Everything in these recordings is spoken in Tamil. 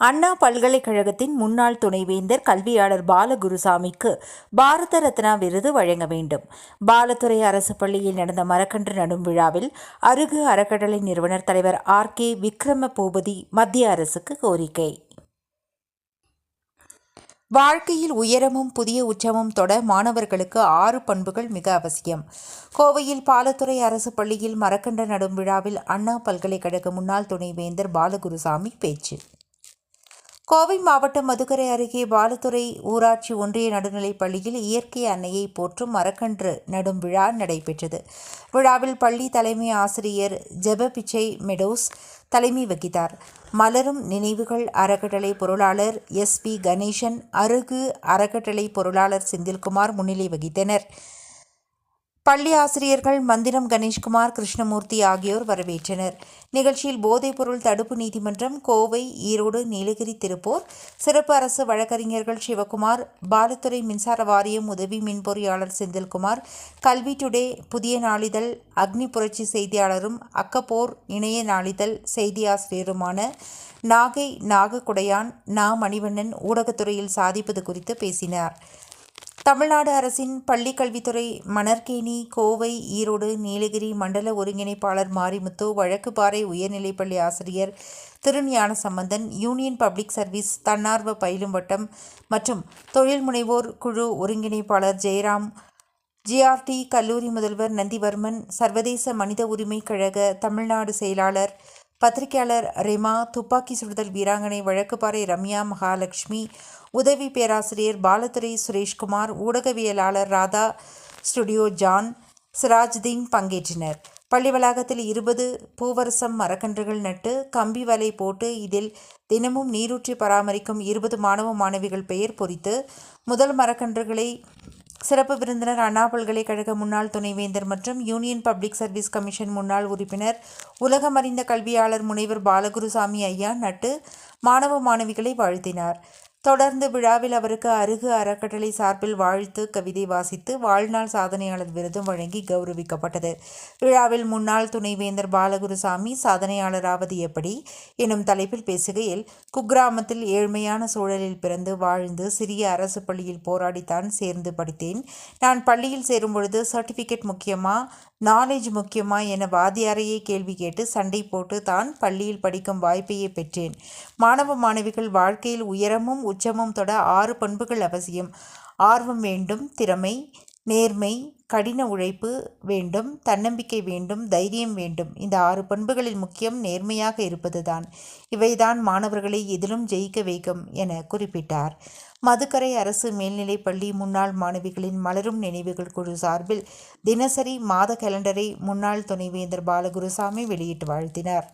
அண்ணா பல்கலைக்கழகத்தின் முன்னாள் துணைவேந்தர் கல்வியாளர் பாலகுருசாமிக்கு பாரத ரத்னா விருது வழங்க வேண்டும். பாலத்துறை அரசு பள்ளியில் நடந்த மரக்கன்று நடும் விழாவில் அருகு அறக்கட்டளை நிறுவனர் தலைவர் ஆர். கே. விக்ரம பூபதி மத்திய அரசுக்கு கோரிக்கை. வாழ்க்கையில் உயரமும் புதிய உச்சமும் தொட மாணவர்களுக்கு ஆறு பண்புகள் மிக அவசியம். கோவையில் பாலத்துறை அரசு பள்ளியில் மரக்கண்ட நடும் விழாவில் அண்ணா பல்கலைக்கழக முன்னாள் துணைவேந்தர் பாலகுருசாமி பேச்சு. கோவை மாவட்டம் மதுக்கரை அருகே பாலத்துறை ஊராட்சி ஒன்றிய நடுநிலைப் பள்ளியில் இயற்கை அன்னையை போற்றும் மரக்கன்று நடும் விழா நடைபெற்றது. விழாவில் பள்ளி தலைமை ஆசிரியர் ஜெப பிச்சை மெடோஸ் தலைமை வகித்தார். மலரும் நினைவுகள் அறக்கட்டளை பொருளாளர் எஸ் பி கணேசன் அருகு அறக்கட்டளை பொருளாளர் செந்தில்குமார் முன்னிலை வகித்தனர். பள்ளி ஆசிரியர்கள் மந்திரம் கணேஷ்குமார் கிருஷ்ணமூர்த்தி ஆகியோர் வரவேற்றனர். நிகழ்ச்சியில் போதைப்பொருள் தடுப்பு நீதிமன்றம் கோவை ஈரோடு நீலகிரி திருப்பூர் சிறப்பு அரசு வழக்கறிஞர்கள் சிவகுமார் பாலத்துறை மின்சார வாரியம் உதவி மின்பொறியாளர் செந்தில்குமார் கல்வி டுடே புதிய நாளிதழ் அக்னி புரட்சி செய்தியாளரும் அக்கப்போர் இணைய நாளிதழ் செய்தி ஆசிரியருமான நாகை நாகக்குடையான் நா மணிவண்ணன் ஊடகத்துறையில் சாதிப்பது குறித்து பேசினார். தமிழ்நாடு அரசின் பள்ளிக்கல்வித்துறை மணற்கேணி கோவை ஈரோடு நீலகிரி மண்டல ஒருங்கிணைப்பாளர் மாரிமுத்து வழக்குப்பாறை உயர்நிலைப்பள்ளி ஆசிரியர் Thirugnana Sambandhan union public service தன்னார்வ பயிலும் வட்டம் மற்றும் தொழில் முனைவோர் குழு ஒருங்கிணைப்பாளர் ஜெயராம் ஜிஆர்டி கல்லூரி முதல்வர் நந்திவர்மன் சர்வதேச மனித உரிமை கழக தமிழ்நாடு செயலாளர் பத்திரிகையாளர் ரெமா துப்பாக்கி சுடுதல் வீராங்கனை வழக்குப்பாறை ரம்யா மகாலட்சுமி உதவி பேராசிரியர் பாலத்துறை சுரேஷ்குமார் ஊடகவியலாளர் ராதா ஸ்டுடியோ ஜான் சிராஜ்தீன் பங்கேற்றனர். பள்ளி வளாகத்தில் இருபது பூவரசம் மரக்கன்றுகள் நட்டு கம்பி வலை போட்டு இதில் தினமும் நீரூற்றி பராமரிக்கும் இருபது மாணவ மாணவிகள் பெயர் பொறித்து முதல் மரக்கன்றுகளை சிறப்பு விருந்தினர் அண்ணா பல்கலைக்கழக முன்னாள் துணைவேந்தர் மற்றும் யூனியன் பப்ளிக் சர்வீஸ் கமிஷன் முன்னாள் உறுப்பினர் உலகமறிந்த கல்வியாளர் முனைவர் பாலகுருசாமி ஐயா நட்டு மாணவ மாணவிகளை வாழ்த்தினார். தொடர்ந்து விழாவில் அவருக்கு அருகு அறக்கட்டளை சார்பில் வாழ்த்து கவிதை வாசித்து வாழ்நாள் சாதனையாளர் விருதும் வழங்கி கௌரவிக்கப்பட்டது. விழாவில் முன்னாள் துணைவேந்தர் பாலகுருசாமி சாதனையாளராவது எப்படி? எனும் தலைப்பில் பேசுகையில் குக்கிராமத்தில் ஏழ்மையான சூழலில் பிறந்து வாழ்ந்து சிறிய அரசு பள்ளியில் போராடித்தான் சேர்ந்து படித்தேன். நான் பள்ளியில் சேரும் பொழுது சர்டிஃபிகேட் முக்கியமா? நாலேஜ் முக்கியமா? என வாதியாரையே கேள்வி கேட்டு சண்டை போட்டு தான் பள்ளியில் படிக்கும் வாய்ப்பையே பெற்றேன். மாணவ மாணவிகள் வாழ்க்கையில் உயரமும் உச்சமும் தொட ஆறு பண்புகள் அவசியம். ஆர்வம் வேண்டும் திறமை நேர்மை கடின உழைப்பு வேண்டும் தன்னம்பிக்கை வேண்டும் தைரியம் வேண்டும். இந்த ஆறு பண்புகளில் முக்கியம் நேர்மையாக இருப்பதுதான். இவைதான் மாணவர்களை எதிலும் ஜெயிக்க வைக்கும் என குறிப்பிட்டார். மதுக்கரை அரசு மேல்நிலைப் பள்ளி முன்னாள் மாணவிகளின் மலரும் நினைவுகள் குழு சார்பில் தினசரி மாத கேலண்டரை முன்னாள் துணைவேந்தர் பாலகுருசாமி வெளியிட்டு வாழ்த்தினார்.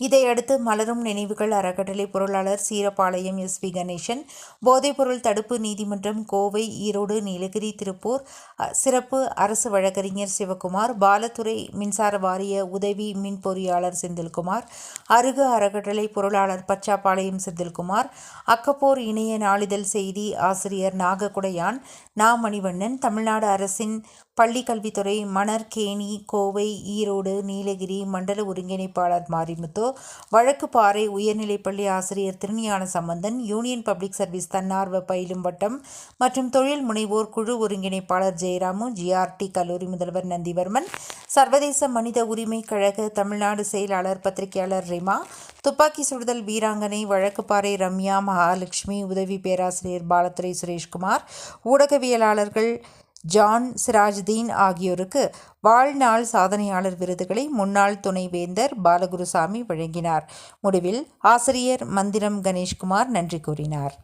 இதையடுத்து மலரும் நினைவுகள் அறக்கட்டளை பொருளாளர் சீரப்பாளையம் எஸ் வி கணேசன் போதைப்பொருள் தடுப்பு நீதிமன்றம் கோவை ஈரோடு நீலகிரி திருப்பூர் சிறப்பு அரசு வழக்கறிஞர் சிவகுமார் பாலத்துறை மின்சார வாரிய உதவி மின் பொறியாளர் செந்தில்குமார் அருகு அறக்கட்டளை பொருளாளர் பச்சாப்பாளையம் செந்தில்குமார் அக்கப்போர் இணைய நாளிதழ் செய்தி ஆசிரியர் நாகக்குடையான் நா மணிவண்ணன் தமிழ்நாடு அரசின் பள்ளிக்கல்வித்துறை மணற்கேணி கோவை ஈரோடு நீலகிரி மண்டல ஒருங்கிணைப்பாளர் மாரிமுத்து வழக்குப்பாறை உயர்நிலைப்பள்ளி ஆசிரியர் Thirugnana Sambandhan union public service தன்னார்வ பயிலும் வட்டம் மற்றும் தொழில் முனைவோர் குழு ஒருங்கிணைப்பாளர் ஜெயராமு ஜிஆர்டி கல்லூரி முதல்வர் நந்திவர்மன் சர்வதேச மனித உரிமை கழக தமிழ்நாடு செயலாளர் பத்திரிகையாளர் ரிமா துப்பாக்கி சுடுதல் வீராங்கனை வழக்குப்பாறை ரம்யா மகாலட்சுமி உதவி பேராசிரியர் பாலத்துறை சுரேஷ்குமார் ஊடகவியலாளர்கள் ஜான் சிராஜ்தீன் ஆகியோருக்கு வாழ்நாள் சாதனையாளர் விருதுகளை முன்னாள் துணைவேந்தர் பாலகுருசாமி வழங்கினார். முடிவில் ஆசிரியர் மந்திரம் கணேஷ்குமார் நன்றி கூறினார்.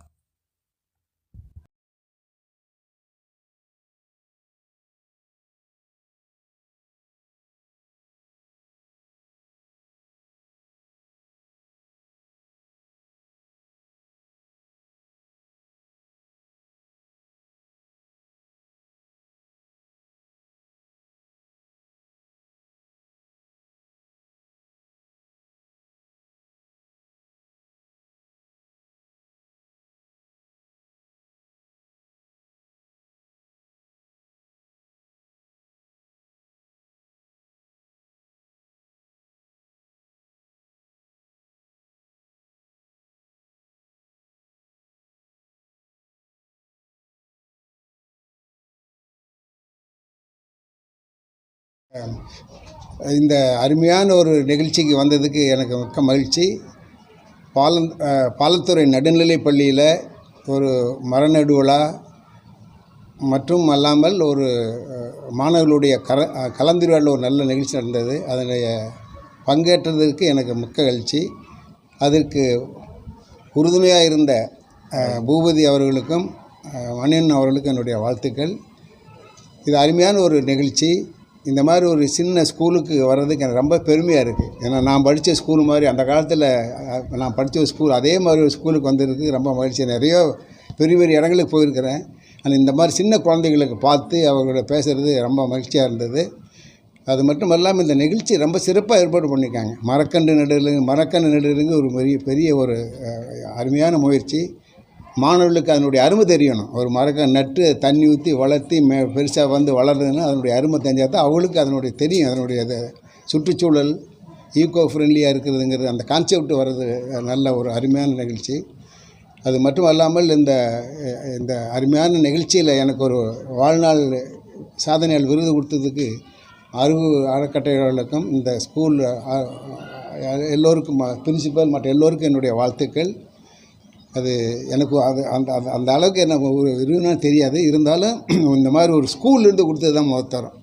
இந்த அருமையான ஒரு நிகழ்ச்சிக்கு வந்ததுக்கு எனக்கு மிக்க மகிழ்ச்சி. பாலம் பாலத்துறை நடுநிலைப் பள்ளியில் ஒரு மரநடு விழா மற்றும் அல்லாமல் ஒரு மாணவர்களுடைய கர கலந்துரையாடல் ஒரு நல்ல நிகழ்ச்சி நடந்தது. அதனுடைய பங்கேற்றதற்கு எனக்கு மிக்க மகிழ்ச்சி. அதற்கு உறுதுணையாக இருந்த பூபதி அவர்களுக்கும் மணியன் அவர்களுக்கும் என்னுடைய வாழ்த்துக்கள். இது அருமையான ஒரு நிகழ்ச்சி. இந்த மாதிரி ஒரு சின்ன ஸ்கூலுக்கு வர்றதுக்கு எனக்கு ரொம்ப பெருமையாக இருக்குது ஏன்னா நான் படித்த ஸ்கூல் மாதிரி அந்த காலத்தில் நான் படித்த ஒரு ஸ்கூல் அதே மாதிரி ஒரு ஸ்கூலுக்கு வந்திருக்கு. ரொம்ப மகிழ்ச்சி. நிறைய பெரிய பெரிய இடங்களுக்கு போயிருக்கிறேன். ஆனால் இந்த மாதிரி சின்ன குழந்தைகளுக்கு பார்த்து அவங்களோட பேசுகிறது ரொம்ப மகிழ்ச்சியாக இருந்தது. அது மட்டும் இல்லாமல் இந்த நிகழ்ச்சி ரொம்ப சிறப்பாக ஏற்பாடு பண்ணியிருக்காங்க. மரக்கன்று நடுவில் மரக்கன்று நடுவில் ஒரு பெரிய பெரிய ஒரு அருமையான முயற்சி. மாணவர்களுக்கு அதனுடைய அருமை தெரியணும். ஒரு மரக்கம் நட்டு தண்ணி ஊற்றி வளர்த்தி மே பெருசாக வந்து வளருதுன்னா அதனுடைய அருமை தெரிஞ்சால் தான் அவங்களுக்கு அதனுடைய தெரியும். அதனுடைய அது சுற்றுச்சூழல் ஈகோ ஃப்ரெண்ட்லியாக இருக்கிறதுங்கிறது அந்த கான்செப்ட் வர்றது நல்ல ஒரு அருமையான நிகழ்ச்சி. அது மட்டும் அல்லாமல் இந்த இந்த அருமையான நிகழ்ச்சியில் எனக்கு ஒரு வாழ்நாள் சாதனையால் விருது கொடுத்ததுக்கு அறிவு அறக்கட்டளைகளுக்கும் இந்த ஸ்கூல் எல்லோருக்கும் பிரின்சிபல் மற்ற எல்லோருக்கும் என்னுடைய வாழ்த்துக்கள். அது எனக்கு அது அந்த அந்த அந்த அளவுக்கு எனக்கு ஒரு இருக்குன்னா தெரியாது. இருந்தாலும் இந்த மாதிரி ஒரு ஸ்கூல்லேருந்து கொடுத்தது தான் முகத்தரம்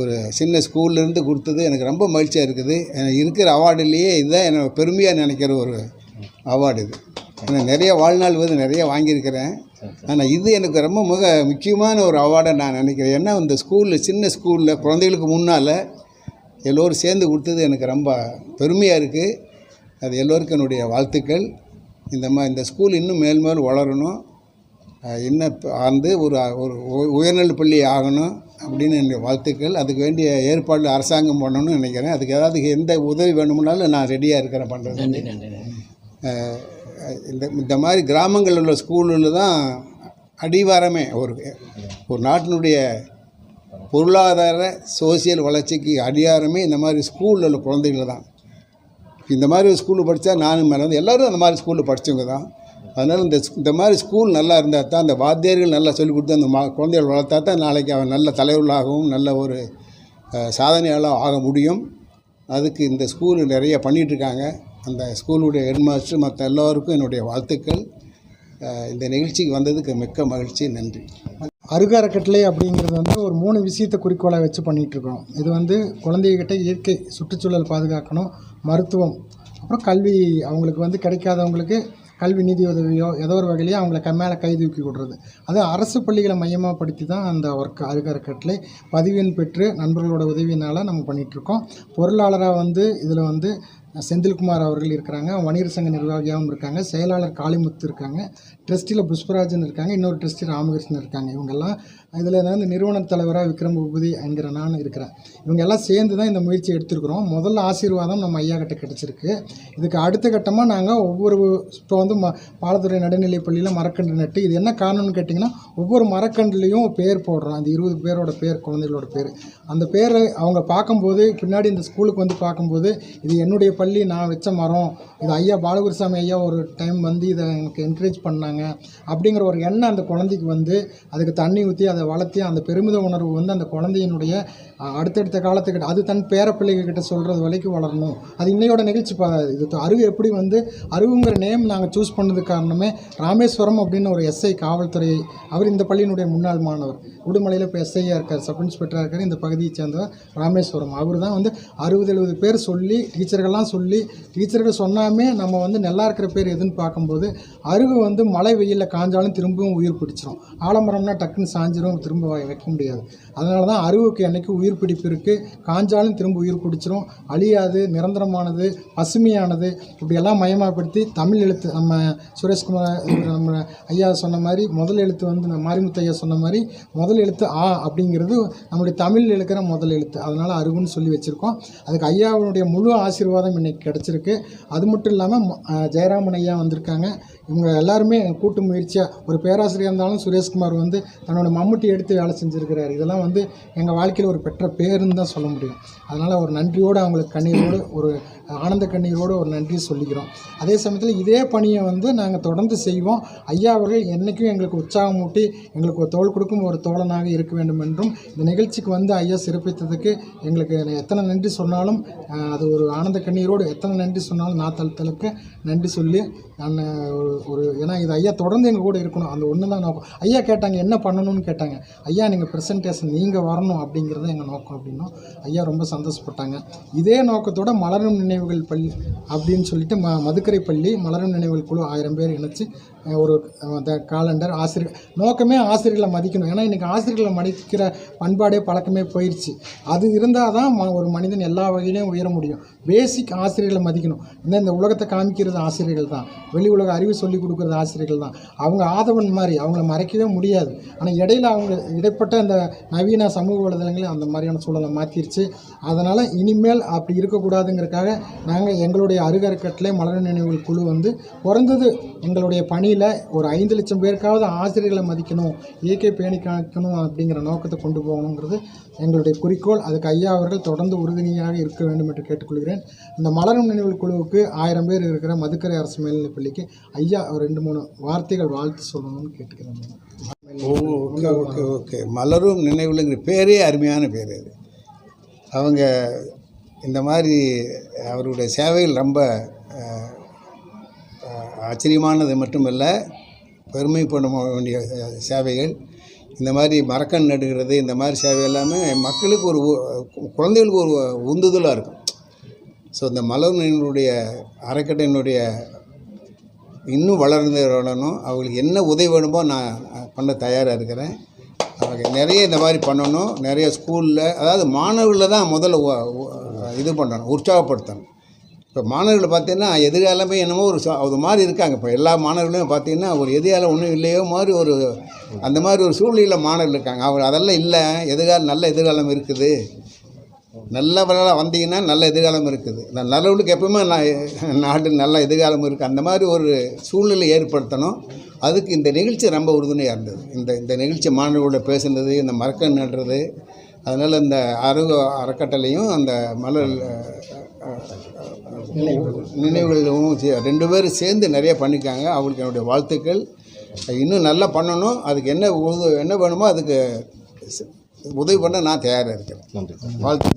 ஒரு சின்ன ஸ்கூல்லேருந்து கொடுத்தது எனக்கு ரொம்ப மகிழ்ச்சியாக இருக்குது. எனக்கு இருக்கிற அவார்டுலேயே இதுதான் என்னோட பெருமையாக நினைக்கிற ஒரு அவார்டு இது. ஏன்னா நிறைய வாழ்நாள் வந்து நிறைய வாங்கியிருக்கிறேன். ஆனால் இது எனக்கு ரொம்ப மிக முக்கியமான ஒரு அவார்டை நான் நினைக்கிறேன். ஏன்னா இந்த ஸ்கூலில் சின்ன ஸ்கூலில் குழந்தைகளுக்கு முன்னால் எல்லோரும் சேர்ந்து கொடுத்தது எனக்கு ரொம்ப பெருமையாக இருக்குது அது எல்லோருக்கும் என்னுடைய வாழ்த்துக்கள். இந்த மா இந்த ஸ்கூல் இன்னும் மேல் மேல் வளரணும். இன்னும் வந்து ஒரு ஒரு உ- உயர்நிலைப் பள்ளி ஆகணும் அப்படின்னு என்னுடைய வாழ்த்துக்கள். அதுக்கு வேண்டிய ஏற்பாடு அரசாங்கம் பண்ணணும்னு நினைக்கிறேன். அதுக்கு ஏதாவது எந்த உதவி வேணும்னாலும் நான் ரெடியாக இருக்கிறேன் பண்ணுறது இந்த இந்த மாதிரி கிராமங்களில் உள்ள ஸ்கூலில் தான் அடிவாரமே ஒரு ஒரு நாட்டினுடைய பொருளாதார சோசியல் வளர்ச்சிக்கு அடியாரமே இந்த மாதிரி ஸ்கூலில் உள்ள குழந்தைகள் தான். இந்த மாதிரி ஒரு ஸ்கூலில் படித்தா நானும் மேலே வந்து எல்லோரும் அந்த மாதிரி ஸ்கூலில் படித்தவங்க தான். அதனால் இந்த இந்த மாதிரி ஸ்கூல் நல்லா இருந்தால் தான் அந்த வாத்தியார்கள் நல்லா சொல்லிக் கொடுத்து அந்த மா குழந்தைகள் வளர்த்தா தான் நாளைக்கு அவன் நல்ல தலைவர்களாகவும் நல்ல ஒரு அஹ், சாதனையாளர் ஆக முடியும். அதுக்கு இந்த ஸ்கூல் நிறைய பண்ணிகிட்ருக்காங்க. இருக்காங்க அந்த ஸ்கூலுடைய ஹெட் மாஸ்டர் மற்ற எல்லோருக்கும் என்னுடைய வாழ்த்துக்கள். இந்த நிகழ்ச்சிக்கு வந்ததுக்கு மிக்க மகிழ்ச்சி. நன்றி. அருகாரக்கட்டளை அப்படிங்கிறது வந்து ஒரு மூணு விஷயத்தை குறிக்கோளாக வச்சு பண்ணிகிட்ருக்கோம் இது வந்து குழந்தைகிட்ட இயற்கை சுற்றுச்சூழல் பாதுகாக்கணும் மருத்துவம் அப்புறம் கல்வி அவங்களுக்கு வந்து கிடைக்காதவங்களுக்கு கல்வி நிதி உதவியோ ஏதோ ஒரு வகையிலையோ அவங்கள க மேலே கை தூக்கி விடுறது. அது அரசு பள்ளிகளை மையமாக படுத்தி தான் அந்த ஒர்க் அருகாரக்கட்டளை பதிவெண் பெற்று நண்பர்களோட உதவியினால் நம்ம பண்ணிகிட்ருக்கோம். பொருளாளராக வந்து இதில் வந்து செந்தில்குமார் அவர்கள் இருக்கிறாங்க. வணிகர் சங்க நிர்வாகியாகவும் இருக்காங்க. செயலாளர் காளிமுத்து இருக்காங்க. ட்ரஸ்டியில் புஷ்பராஜன் இருக்காங்க இன்னொரு ட்ரஸ்டி ராமகிருஷ்ணன் இருக்காங்க. இவங்கெல்லாம் இதில் வந்து நிறுவன தலைவராக விக்ரம் பூபதி என்கிற நான் இருக்கிறேன். இவங்க எல்லாம் சேர்ந்து தான் இந்த முயற்சி எடுத்திருக்கிறோம். முதல்ல ஆசீர்வாதம் நம்ம ஐயா கிட்ட கிடச்சிருக்கு. இதுக்கு அடுத்த கட்டமாக நாங்கள் ஒவ்வொரு இப்போ வந்து ம பாலத்துறை நடுநிலைப்பள்ளியில் மரக்கன்று நட்டு இது என்ன காரணம்னு கேட்டிங்கன்னா ஒவ்வொரு மரக்கன்றுலேயும் பேர் போடுறோம். அந்த இருபது பேரோட பேர் குழந்தைகளோட பேர். அந்த பேரை அவங்க பார்க்கும்போது பின்னாடி இந்த ஸ்கூலுக்கு வந்து பார்க்கும்போது இது என்னுடைய பள்ளி நான் வச்ச மரம். இது ஐயா பாலகுருசாமி ஐயா ஒரு டைம் வந்து இதை எனக்கு என்கரேஜ் பண்ணாங்க. அப்படிங்கிற ஒரு எண்ணம் அந்த குழந்தைக்கு வந்து அதுக்கு தண்ணி ஊற்றி அதை வளர்த்தி அந்த பெருமித உணர்வு வந்து அந்த குழந்தையினுடைய அடுத்தடுத்த காலத்துக்கிட்ட அது தன் பேரப்பிள்ளைகிட்ட சொல்கிறது வரைக்கும் வளரணும். அது இன்னையோட நிகழ்ச்சி பா இது அருவு எப்படி வந்து அருவுங்கிற நேம் நாங்கள் சூஸ் பண்ணதுக்கு காரணமே ராமேஸ்வரம் அப்படின்னு ஒரு எஸ்ஐ காவல்துறை அவர் இந்த பள்ளியினுடைய முன்னாள் மாணவர். உடுமலையில் இப்போ எஸ்ஐயாக இருக்கார் சப் இன்ஸ்பெக்டராக இருக்கார் இந்த பகுதியை சேர்ந்தவர் ராமேஸ்வரம். அவர் தான் வந்து அறுபது எழுபது பேர் சொல்லி டீச்சர்கள்லாம் சொல்லி டீச்சர்கள் சொன்னாமே நம்ம வந்து நல்லா இருக்கிற பேர் எதுன்னு பார்க்கும்போது அருகு வந்து மழை வெயிலில் காஞ்சாலும் திரும்பவும் உயிர் பிடிச்சிரும். ஆலமரம்னா டக்குன்னு சாஞ்சிரும் திரும்ப வைக்க முடியாது. அதனால தான் அருவுக்கு என்னைக்கு உயிர் பிடிப்பு இருக்குது காஞ்சாலும் திரும்ப உயிர் பிடிச்சிரும் அழியாது நிரந்தரமானது பசுமையானது. இப்படியெல்லாம் மயமாப்படுத்தி தமிழ் எழுத்து நம்ம சுரேஷ்குமார் நம்ம ஐயா சொன்ன மாதிரி முதல் எழுத்து வந்து இந்த மாரிமுத்து ஐயா சொன்ன மாதிரி முதல் எழுத்து ஆ அப்படிங்கிறது நம்முடைய தமிழ் எழுக்கிற முதல் எழுத்து. அதனால் அருகுன்னு சொல்லி வச்சுருக்கோம். அதுக்கு ஐயாவுடைய முழு ஆசீர்வாதம் இன்றைக்கி கிடச்சிருக்கு. அது மட்டும் இல்லாமல் ஜெயராமன் ஐயா வந்திருக்காங்க. இவங்க எல்லாருமே கூட்டு முயற்சியாக ஒரு பேராசிரியர் இருந்தாலும் சுரேஷ்குமார் வந்து தன்னோட மம்முட்டி எடுத்து வேலை செஞ்சுருக்கிறார். இதெல்லாம் வந்து எங்கள் வாழ்க்கையில் ஒரு பெற்ற பேருன்னு தான் சொல்ல முடியும். அதனால் ஒரு நன்றியோடு அவங்களுக்கு கண்ணீரோடு ஒரு ஆனந்த கண்ணீரோடு ஒரு நன்றி சொல்லிக்கிறோம். அதே சமயத்தில் இதே பணியை வந்து நாங்கள் தொடர்ந்து செய்வோம். ஐயா அவர்கள் என்றைக்கும் எங்களுக்கு உற்சாகம் ஊட்டி எங்களுக்கு ஒரு தோல் கொடுக்கும் ஒரு தோழனாக இருக்க வேண்டும் என்றும் இந்த நிகழ்ச்சிக்கு வந்து ஐயா சிறப்பித்ததுக்கு எங்களுக்கு எத்தனை நன்றி சொன்னாலும் அது ஒரு ஆனந்த கண்ணீரோடு எத்தனை நன்றி சொன்னாலும் நான் தளத்தலுக்கு நன்றி சொல்லி நான் ஒரு ஒரு ஏன்னா இது ஐயா தொடர்ந்து எங்கள் கூட இருக்கணும். அந்த ஒன்று தான் நோக்கம். ஐயா கேட்டாங்க என்ன பண்ணணும்னு? கேட்டாங்க. ஐயா நீங்கள் ப்ரெசன்டேஷன் நீங்கள் வரணும் அப்படிங்கிறது எங்கள் நோக்கம் அப்படின்னும். ஐயா ரொம்ப சந்தோஷப்பட்டாங்க. இதே நோக்கத்தோட மலரும் நினைவுகள் பள்ளி அப்படின்னு சொல்லிட்டு ம மதுக்கரை பள்ளி மலரும் நினைவுகள் குழு ஆயிரம் பேர் இணைச்சி ஒரு காலண்டர் ஆசிரியர் நோக்கமே ஆசிரியர்களை மதிக்கணும். ஏன்னா இன்றைக்கி ஆசிரியர்களை மதிக்கிற பண்பாடே பழக்கமே போயிடுச்சு அது இருந்தால் தான் ம- ஒரு மனிதன் எல்லா வகையிலையும் உயர முடியும். பேசிக் ஆசிரியர்களை மதிக்கணும். ஏன்னா இந்த உலகத்தை காமிக்கிறது ஆசிரியர்கள் தான். வெளி உலக அறிவு சொல்லி கொடுக்குறது ஆசிரியர்கள் தான். அவங்க ஆதவன் மாதிரி அவங்கள மறைக்கவே முடியாது. ஆனால் இடையில அவங்க இடைப்பட்ட அந்த நவீன சமூக வலைதளங்களே அந்த மாதிரியான சூழலை மாற்றிருச்சு அதனால் இனிமேல் அப்படி இருக்கக்கூடாதுங்கிறதுக்காக நாங்கள் எங்களுடைய அருகருக்கட்டிலே மலர் நினைவுகள் குழு வந்து குறைந்தது எங்களுடைய பணி பணியில் ஒரு ஐந்து லட்சம் பேருக்காவது ஆசிரியர்களை மதிக்கணும் இயற்கை பேணி காக்கணும் அப்படிங்கிற நோக்கத்தை கொண்டு போகணுங்கிறது எங்களுடைய குறிக்கோள். அதுக்கு ஐயா அவர்கள் தொடர்ந்து உறுதுணையாக இருக்க வேண்டும் என்று கேட்டுக்கொள்கிறேன். இந்த மலரும் நினைவுகள் குழுவுக்கு ஆயிரம் பேர் இருக்கிற மதுக்கரை அரசு மேல்நிலைப் பள்ளிக்கு ஐயா ஒரு ரெண்டு மூணு வார்த்தைகள் வாழ்த்து சொல்லணும்னு கேட்டுக்கிறேன். Oh okay okay okay. மலரும் நினைவுலங்கிற பேரே அருமையான பேர் அது. அவங்க இந்த மாதிரி அவருடைய சேவைகள் ரொம்ப ஆச்சரியமானது மட்டுமல்ல பெருமைப்பட வேண்டிய சேவைகள். இந்த மாதிரி மரக்கன் நடுகிறது இந்த மாதிரி சேவை எல்லாமே மக்களுக்கு ஒரு உ- குழந்தைகளுக்கு ஒரு உந்துதலாக இருக்கும். ஸோ இந்த மலர்னுடைய அறக்கட்டையினுடைய இன்னும் வளர்ந்து வரணும் அவங்களுக்கு என்ன உதவி வேணுமோ நான் பண்ண தயாராக இருக்கிறேன். அவங்க நிறைய இந்த மாதிரி பண்ணணும். நிறைய ஸ்கூலில் அதாவது மாணவர்களில் தான் முதல்ல இது பண்ணணும் உற்சாகப்படுத்தணும். இப்போ மாணவர்களை பார்த்தீங்கன்னா எதிர்காலமே என்னமோ ஒரு அது மாதிரி இருக்காங்க. இப்போ எல்லா மாணவர்களும் பார்த்தீங்கன்னா ஒரு எதிர்காலம் ஒன்றும் இல்லையோ மாதிரி ஒரு அந்த மாதிரி ஒரு சூழ்நிலையில் மாணவர்கள் இருக்காங்க. அவர் அதெல்லாம் இல்லை. எதிர்காலம் நல்ல எதிர்காலம் இருக்குது. நல்லவர்களாக வந்தீங்கன்னா நல்ல எதிர்காலம் இருக்குது. நான் நல்லவர்களுக்கு எப்பவுமே நான் நாட்டில் நல்ல எதிர்காலம் இருக்குது அந்த மாதிரி ஒரு சூழ்நிலை ஏற்படுத்தணும். அதுக்கு இந்த நிகழ்ச்சி ரொம்ப உறுதுணையாக இருந்தது. இந்த இந்த நிகழ்ச்சி மாணவர்களோட பேசுனது இந்த மறக்க நடுறது அதனால் இந்த அரு அறக்கட்டளையும் அந்த மலர் நினைவுகளும் சே- ரெண்டு பேரும் சேர்ந்து நிறைய பண்ணியிருக்காங்க. அவங்களுக்கு என்னுடைய வாழ்த்துக்கள். இன்னும் நல்லா பண்ணணும். அதுக்கு என்ன உது என்ன வேணுமோ அதுக்கு உதவி பண்ண நான் தயாராக இருக்கிறேன். வாழ்த்து